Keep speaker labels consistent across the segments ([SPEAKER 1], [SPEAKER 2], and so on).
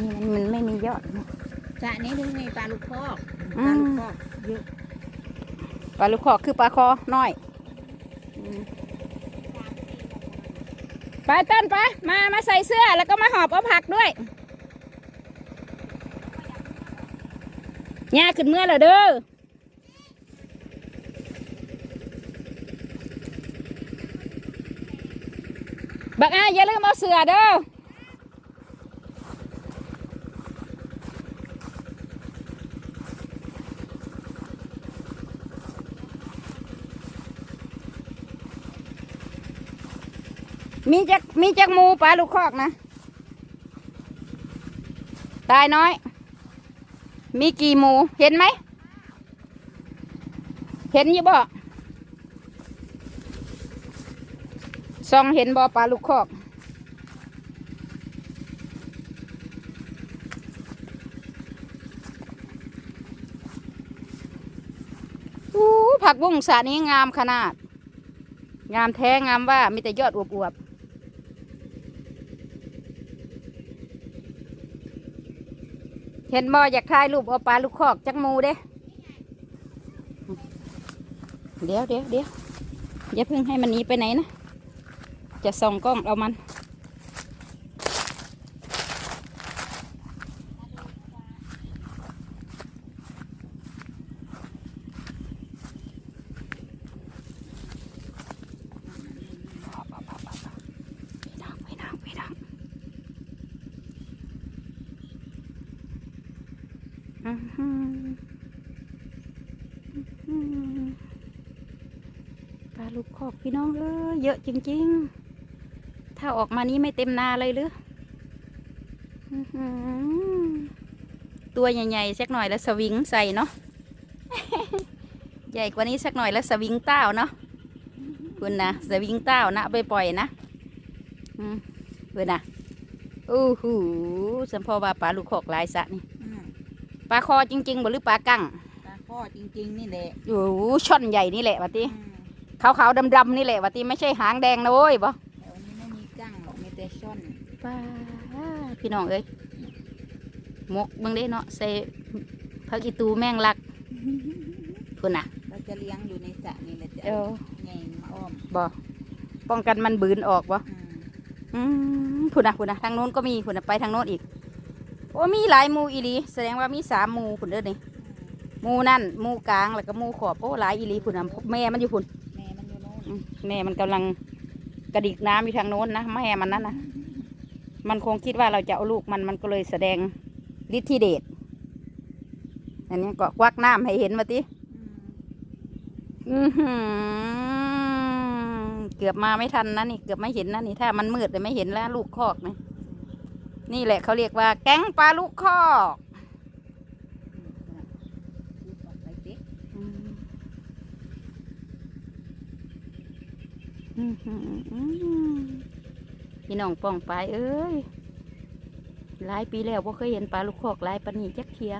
[SPEAKER 1] นี้มันมันไม่มียอดนะ
[SPEAKER 2] สระนี้ถึงมีปลาลูกคอก
[SPEAKER 1] อื
[SPEAKER 2] ปลามลูกคอกเยอะ
[SPEAKER 1] ปลาลูกคอกคือปลาคอน้อยอืมไปเต้นไปมามาใส่เสื้อแล้วก็มาหอบเอาผักด้วยย่าขึ้นเมื่อเหรอเด้อบักอาอย่าลืมเอาเสื้อเด้อ มีจักมีจักหมูปลาลูกคอกนะ ตายน้อย มีกี่หมูเห็นไหม เห็นอยี่บ่ซองเห็นบ่ปลาลูกคอก อู้ผักบุ้งสานี้งามขนาด งามแท้งามว่ามีแต่ยอดอวบๆ เห็นบ่อยากถ่ายรูปเอาปลาลูกคอกจักมูเด้ เดี๋ยวเดี๋ยวเดี๋ยวอย่าเพิ่งให้มันหนีไปไหนนะ จะส่องกล้องเอามัน พี่น้องพี่น้องพี่น้องอื้อหืออื้อหือ ปลาลูกคอกพี่น้องเอ้ยเยอะจริง ๆ ถ้าออกมานี้ไม่เต็มนาเลยหรือตัวใหญ่ๆสักหน่อยแล้วสวิงใส่เนาะใหญ่กว่านี้สักหน่อยแล้วสวิงเต้าเนาะคุณนะสวิงเต้านะไปปล่อยนะเพื่อนน่ะอู้หูสัมพอว่าปลาลูกคอกลายสะนี่ ปลาคอจริงๆบ่หรือปลากั้ง
[SPEAKER 2] ปลาข้อจริง ๆ นี่แหละ
[SPEAKER 1] โอ้โหช่อนใหญ่นี่แหละวะติ
[SPEAKER 2] อืม
[SPEAKER 1] ขาวๆดำๆนี่แหละวะติไม่ใช่หางแดงนะโว้ยบ่
[SPEAKER 2] แต่วันนี้ไม่มีกั้งหรอกมีแต่ช่อน
[SPEAKER 1] ปลาพี่น้องเอ้ยหมกเบิ่งเด้เนาะใส่ผักอีตูแมงลักพุ่นน่ะ
[SPEAKER 2] เราจะเลี้ยงอยู่ในสระนี่แหละจะ
[SPEAKER 1] เอ
[SPEAKER 2] เอา
[SPEAKER 1] อ
[SPEAKER 2] ไงมาอ้อม
[SPEAKER 1] บ่ป้องกันมันบืนออกบ่
[SPEAKER 2] อืม
[SPEAKER 1] อืมพุ่นน่ะพุ่นน่ะทางโน้นก็มีพุ่นน่ะไปทางโน้นอีก โอ้มีหลายหมูอีหลีแสดงว่ามีสามหมูพุ่นเด้อนี่หมูนั่นหมูกลางแล้วก็หมูขอบโอ้หลายอีหลีพุ่นน่ะแม่มันอยู่พุ่น
[SPEAKER 2] แม่มันอยู่โน่น
[SPEAKER 1] อืมแม่มันกำลังกระดิกน้ำอยู่ทางโน้นนะแม่มันนั่นนะมันคงคิดว่าเราจะเอาลูกมันมันก็เลยแสดงฤทธิเดชอันนี้ก็ควักน้ำให้เห็นมาติ
[SPEAKER 2] อืม
[SPEAKER 1] อื้อหือเกือบมาไม่ทันนะนี่เกือบไม่เห็นนะนี่ถ้ามันมืดเลยไม่เห็นแล้วลูกคอกนี่ นี่แหละเขาเรียกว่าแก๊งปลาลูกคอก
[SPEAKER 2] ดูออกไปสิ
[SPEAKER 1] อืมอื้อหือพี่น้องป้องไปายเอ้ยหลายปีแล้วพ่เคยเห็นปลาลูกคอกหลายปานนีจักเทีย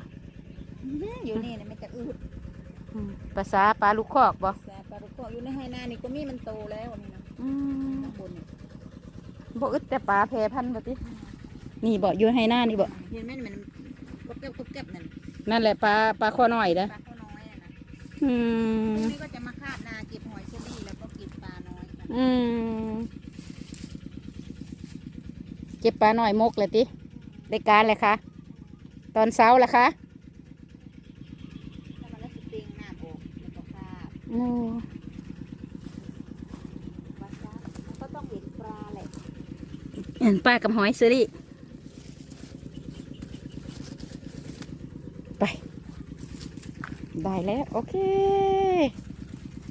[SPEAKER 2] อยู่นี่นะมันจะอืด
[SPEAKER 1] อืมภาษาปลาลูกคอกบ่
[SPEAKER 2] สระปลาลูกคอกอยู่ในไฮนานี่ก็มีมันโตแล้วนี่นะ
[SPEAKER 1] อืม
[SPEAKER 2] ข้างบนนี่
[SPEAKER 1] บ่อึดแต่ปลาแพรพันธุ์บ่ติ นี่บ่อยู่ให้หน้านี่บ่
[SPEAKER 2] เห็นไหมมันกบเก็บกบเก็บนั่น
[SPEAKER 1] นั่นแหละปลาปลาคอน้อยเด้อ
[SPEAKER 2] ปลาข้าวน้อยน่ะนะ
[SPEAKER 1] อื
[SPEAKER 2] พ
[SPEAKER 1] ม
[SPEAKER 2] รุ่งนี้ก็จะมาคาดนาเก็บหอยเชอรี่แล้วก็เก็บปลาน้อยกัน
[SPEAKER 1] อืมเจ็บปลาหน่อยมกเลยติได้การเลยคะตอนเช้าละคะ
[SPEAKER 2] แล้วมันแล้วสปริงหน้าโบกแล้วก็คาด
[SPEAKER 1] โอ้
[SPEAKER 2] วัดซะมันก็ต้องเห็นปลาแหละ
[SPEAKER 1] เห็นปลากับหอยเซอรี่ไป ได้แล้ว โอเค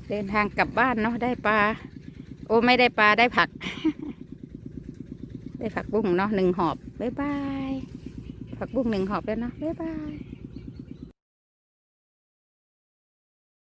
[SPEAKER 1] เดินทางกลับบ้านเนาะได้ปลา โอ้ไม่ได้ปลาได้ผัก ได้ผักบุ้งเนาะหนึ่งหอบ บ๊ายบาย ผักบุ้งหนึ่งหอบแล้วเนาะบ๊ายบาย